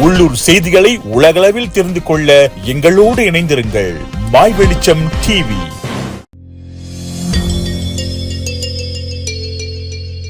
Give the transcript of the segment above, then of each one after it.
உள்ளூர் செய்திகளை உலகளவில் தெரிந்து கொள்ள எங்களோடு இணைந்திருங்கள். மாய் வெளிச்சம் டிவி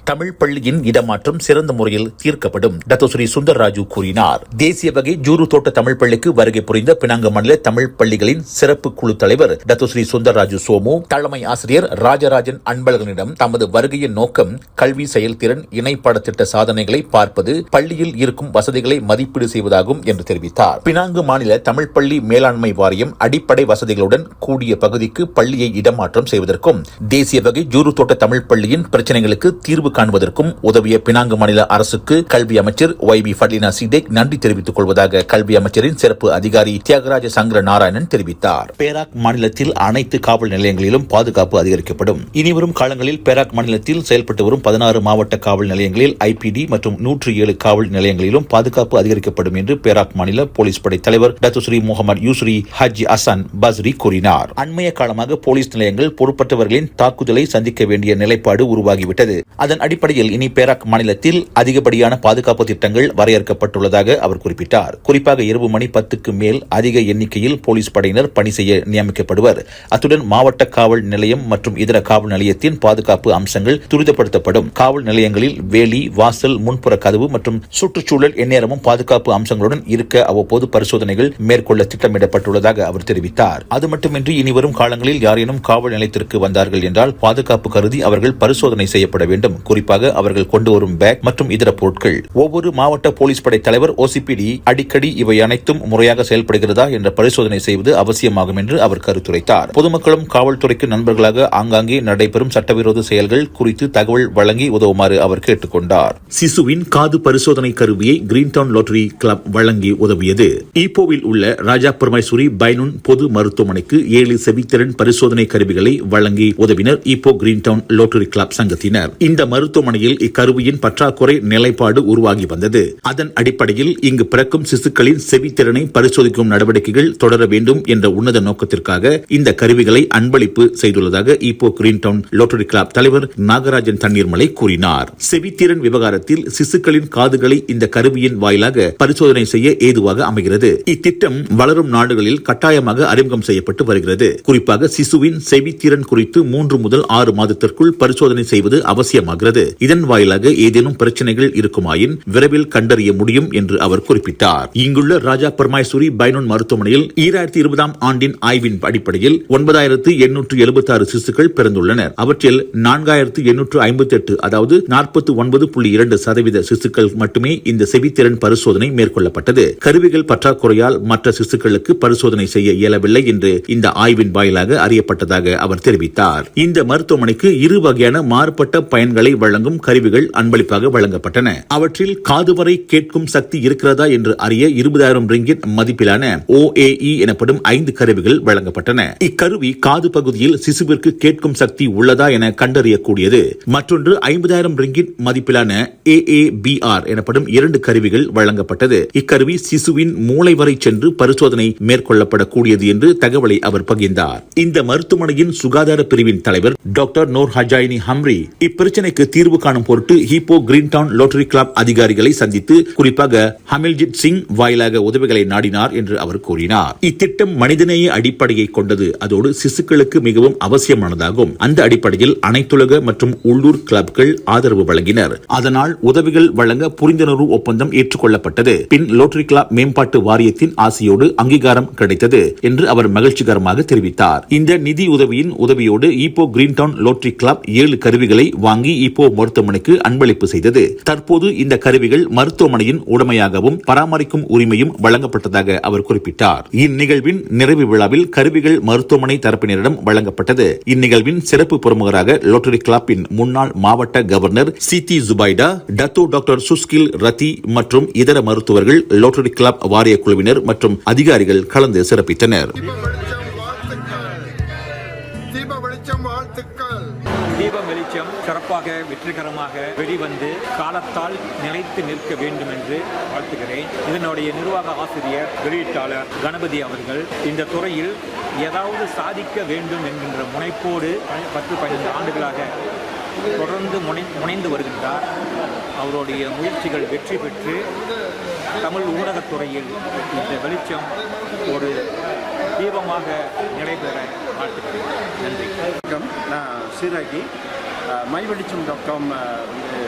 தமிழ் பள்ளியின் இடமாற்றம் சிறந்த முறையில் தீர்க்கப்படும். டத்தோஸ்ரீ சுந்தர்ராஜு கூறினார். தேசிய வகை ஜூரு தோட்ட தமிழ் பள்ளிக்கு வருகை புரிந்த பினாங்க மாநில தமிழ் பள்ளிகளின் சிறப்பு குழு தலைவர் டத்தோஸ்ரீ சுந்தர்ராஜு சோமு தலைமை ஆசிரியர் ராஜராஜன் அன்பழகனிடம் தமது வருகையின் நோக்கம் கல்வி செயல்திறன் இணைப்பாட திட்ட சாதனைகளை பார்ப்பது பள்ளியில் இருக்கும் வசதிகளை மதிப்பீடு செய்வதாகும் என்று தெரிவித்தார். பினாங்கு மாநில தமிழ் பள்ளி மேலாண்மை வாரியம் அடிப்படை வசதிகளுடன் கூடிய பகுதிக்கு பள்ளியை இடமாற்றம் செய்வதற்கும் தேசிய வகை ஜூரு தோட்ட தமிழ் பள்ளியின் பிரச்சனைகளுக்கு தீர்வு காண்பதற்கும் உதவிய பினாங்கு மாநில அரசுக்கு கல்வி அமைச்சர் ஒய் பி ஃபட்லினா சிதேக் நன்றி தெரிவித்துக் கொள்வதாக கல்வி அமைச்சரின் சிறப்பு அதிகாரி தியாகராஜ சங்கர நாராயணன் தெரிவித்தார். பேராக் மாநிலத்தில் அனைத்து காவல் நிலையங்களிலும் பாதுகாப்பு அதிகரிக்கப்படும். இனிவரும் காலங்களில் பேராக் மாநிலத்தில் செயல்பட்டு வரும் பதினாறு மாவட்ட காவல் நிலையங்களில் ஐபிடி மற்றும் நூற்றி ஏழு காவல் நிலையங்களிலும் பாதுகாப்பு அதிகரிக்கப்படும் என்று பேராக் மாநில போலீஸ் படை தலைவர் Datuk Seri Mohamad Yusri Haj Hassan Basri கூறினார். அண்மைய காலமாக போலீஸ் நிலையங்கள் பொறுப்பற்றவர்களின் தாக்குதலை சந்திக்க வேண்டிய நிலைப்பாடு உருவாகிவிட்டது. அதன் அடிப்படையில் இனி பேராக் மாநிலத்தில் அதிகப்படியான பாதுகாப்பு திட்டங்கள் வரையறுக்கப்பட்டுள்ளதாக அவர் குறிப்பிட்டார். குறிப்பாக இரவு மணி பத்துக்கு மேல் அதிக எண்ணிக்கையில் போலீஸ் படையினர் பணி செய்ய நியமிக்கப்படுவர். அத்துடன் மாவட்ட காவல் நிலையம் மற்றும் இதர காவல் நிலையத்தின் பாதுகாப்பு அம்சங்கள் துரிதப்படுத்தப்படும். காவல் நிலையங்களில் வேலி வாசல் முன்புற கதவு மற்றும் சுற்றுச்சூழல் எந்நேரமும் பாதுகாப்பு அம்சங்களுடன் இருக்க அவ்வப்போது பரிசோதனைகள் மேற்கொள்ள திட்டமிடப்பட்டுள்ளதாக அவர் தெரிவித்தார். அது மட்டுமின்றி இனிவரும் காலங்களில் யாரேனும் காவல் நிலையத்திற்கு வந்தார்கள் என்றால் பாதுகாப்பு கருதி அவர்கள் பரிசோதனை செய்யப்பட வேண்டும். குறிப்பாக அவர்கள் கொண்டு வரும் பேக் மற்றும் இதர பொருட்கள். ஒவ்வொரு மாவட்ட போலீஸ் படை தலைவர் ஓசிபிடி அடிக்கடி இவை அனைத்தும் முறையாக செயல்படுகிறதா என்ற பரிசோதனை செய்வது அவசியமாகும் என்று அவர் கருத்துரைத்தார். பொதுமக்களும் காவல்துறைக்கு நண்பர்களாக ஆங்காங்கே நடைபெறும் சட்டவிரோத செயல்கள் குறித்து தகவல் வழங்கி உதவுமாறு அவர் கேட்டுக்கொண்டார். சிசுவின் காது பரிசோதனை கருவியை கிரீன் டவுன் லாட்டரி கிளப் வழங்கி உதவியது. ஈப்போவில் உள்ள ராஜா பரமேஸ்வரி பைனுன் பொது மருத்துவமனைக்கு ஏழு செவித்திறன் பரிசோதனை கருவிகளை வழங்கி உதவினர் Ipoh Green Town lottery club சங்கத்தினர். இந்த மருத்துவமனையில் இக்கருவியின் பற்றாக்குறை நிலைப்பாடு உருவாகி வந்தது. அதன் அடிப்படையில் இங்கு பிறக்கும் சிசுக்களின் செவித்திறனை பரிசோதிக்கும் நடவடிக்கைகள் தொடர வேண்டும் என்ற உன்னத நோக்கத்திற்காக இந்த கருவிகளை அன்பளிப்பு செய்துள்ளதாக Ipoh Green Town lottery club தலைவர் நாகராஜன் தண்ணீர்மலை கூறினார். செவித்திறன் விவகாரத்தில் சிசுக்களின் காதுகளை இந்த கருவியின் வாயிலாக பரிசோதனை செய்ய ஏதுவாக அமைகிறது. இத்திட்டம் வளரும் நாடுகளில் கட்டாயமாக அறிமுகம் செய்யப்பட்டு வருகிறது. குறிப்பாக சிசுவின் செவித்திறன் குறித்து மூன்று முதல் ஆறு மாதத்திற்குள் பரிசோதனை செய்வது அவசியமாகிறது. இதன் வாயிலாக ஏதேனும் பிரச்சனைகள் இருக்குமாயின் விரைவில் கண்டறிய முடியும் என்று அவர் குறிப்பிட்டார். இங்குள்ள ராஜா பர்மாய்சூரி பைனோன் மருத்துவமனையில் ஈராயிரத்தி இருபதாம் ஆண்டின் ஆய்வின் அடிப்படையில் ஒன்பதாயிரத்து எண்ணூற்று எழுபத்தி ஆறு சிசுக்கள் பிறந்துள்ளனர். அவற்றில் நான்காயிரத்து எண்ணூற்று ஐம்பத்தி எட்டு அதாவது நாற்பத்தி ஒன்பது புள்ளி இரண்டு சதவீத சிசுக்கள் மட்டுமே இந்த செவித்திறன் பரிசோதனை மேற்கொள்ளப்பட்டது. கருவிகள் பற்றாக்குறையால் மற்ற சிசுக்களுக்கு பரிசோதனை செய்ய இயலவில்லை என்று இந்த ஆய்வின் வாயிலாக அறியப்பட்டதாக அவர் தெரிவித்தார். இந்த மருத்துவமனைக்கு இரு வகையான மாறுபட்ட பயன்களை வழங்கும் கருவிகள் அன்பளிப்பாக வழங்கப்பட்டன. அவற்றில் காது வரை கேட்கும் சக்தி இருக்கிறதா என்று அறிய இருபதாயிரம் ரிங்கிட் மதிப்பிலான OAE எனப்படும் ஐந்து கருவிகள் வழங்கப்பட்டன. இக்கருவி காது பகுதியில் சிசுவிற்கு கேட்கும் சக்தி உள்ளதா என கண்டறியக்கூடியது. மற்றொன்று ஐம்பதாயிரம் ரிங்கிட் மதிப்பிலான AABR எனப்படும் இரண்டு கருவிகள் வழங்கப்பட்டது. இக்கருவி சிசுவின் மூளை வரை சென்று பரிசோதனை மேற்கொள்ளப்படக்கூடியது என்று தகவலை அவர் பகிர்ந்தார். இந்த மருத்துவமனையின் சுகாதார பிரிவின் தலைவர் டாக்டர் நோர் ஹஜாயினி ஹம்ரி இப்பிரச்சனைக்கு தீர்வு காணும் பொருட்டு Ipoh Green Town lottery club அதிகாரிகளை சந்தித்து குறிப்பாக ஹமில்ஜித் சிங் வாயிலாக உதவிகளை நாடினார் என்று அவர் கூறினார். இத்திட்டம் மனிதநேய அடிப்படையை கொண்டது. அதோடு சிசுக்களுக்கு மிகவும் அவசியமானதாகும். அந்த அடிப்படையில் அனைத்துலக மற்றும் உள்ளூர் கிளப்கள் ஆதரவு வழங்கினர். அதனால் உதவிகள் வழங்க புரிந்துணர்வு ஒப்பந்தம் ஏற்றுக்கொள்ளப்பட்டது. பின் லோட்டரி கிளப் மேம்பாட்டு வாரியத்தின் ஆசையோடு அங்கீகாரம் கிடைத்தது என்று அவர் மகிழ்ச்சிகரமாக தெரிவித்தார். இந்த நிதி உதவியின் உதவியோடு Ipoh Green Town lottery club ஏழு கருவிகளை வாங்கி ஈப்போ மருத்துவமனைக்கு அன்பளிப்பு செய்தது. தற்போது இந்த கருவிகள் மருத்துவமனையின் உடமையாகவும் பராமரிக்கும் உரிமையும் வழங்கப்பட்டதாக அவர் குறிப்பிட்டார். இந்நிகழ்வின் நிறைவு விழாவில் கருவிகள் மருத்துவமனை தரப்பினரிடம் வழங்கப்பட்டது. இந்நிகழ்வின் சிறப்பு பிரமுகராக லோட்டரி கிளப்பின் முன்னாள் மாவட்ட கவர்னர் சித்தி ஜுபைடா டத்தோ டாக்டர் சுஸ்கில் ரத்தி மற்றும் இதர மருத்துவர்கள் லோட்டரி கிளப் வாரிய குழுவினர் மற்றும் அதிகாரிகள் கலந்து சிறப்பித்தனர். சிறப்பாக வெற்றிகரமாக வெளிவந்து காலத்தால் நிலைத்து நிற்க வேண்டும் என்று வாழ்த்துகிறேன். இதனுடைய நிர்வாக ஆசிரியர் வெளியீட்டாளர் கணபதி அவர்கள் இந்த துறையில் ஏதாவது சாதிக்க வேண்டும் என்கின்ற முனைப்போடு பத்து பதினைந்து ஆண்டுகளாக தொடர்ந்து முனை முனைந்து வருகின்றார். அவருடைய முயற்சிகள் வெற்றி பெற்று தமிழ் ஊடகத்துறையில் இந்த வெளிச்சம் ஒரு தீபமாக நடைபெற வாழ்த்துக்கிறேன் நன்றி. வணக்கம். நான் சீராகி மை வெளிச்சம் டாட் காம் வந்து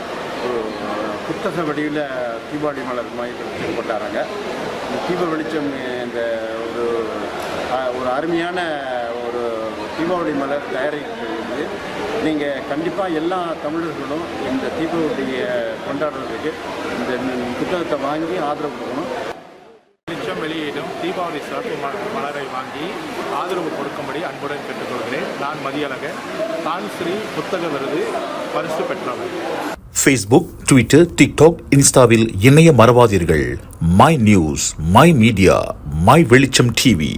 ஒரு புத்தக வடிவில் தீபாவளி மலர் மை வெளிச்சம் கொண்டாடுறாங்க இந்த தீப வெளிச்சம் இந்த ஒரு ஒரு அருமையான ஒரு தீபாவளி மலர் தயாரிக்கிறது நீங்கள் கண்டிப்பாக எல்லா தமிழர்களும் இந்த தீபாவளியை கொண்டாடுறதுக்கு இந்த புத்தகத்தை வாங்கி ஆதரவு கொடுக்கணும். தீபாவளி சிறப்பு மலரை வாங்கி ஆதரவு கொடுக்கும்படி அன்புடன் கேட்டுக்கொள்கிறேன். நான் மதியழக தான் ஸ்ரீ புத்தக விருது பரிசு பெற்றவர் ஃபேஸ்புக் ட்விட்டர் டிக்டாக் இன்ஸ்டாவில் இணைய மறவாதீர்கள். My news my media my Velicham TV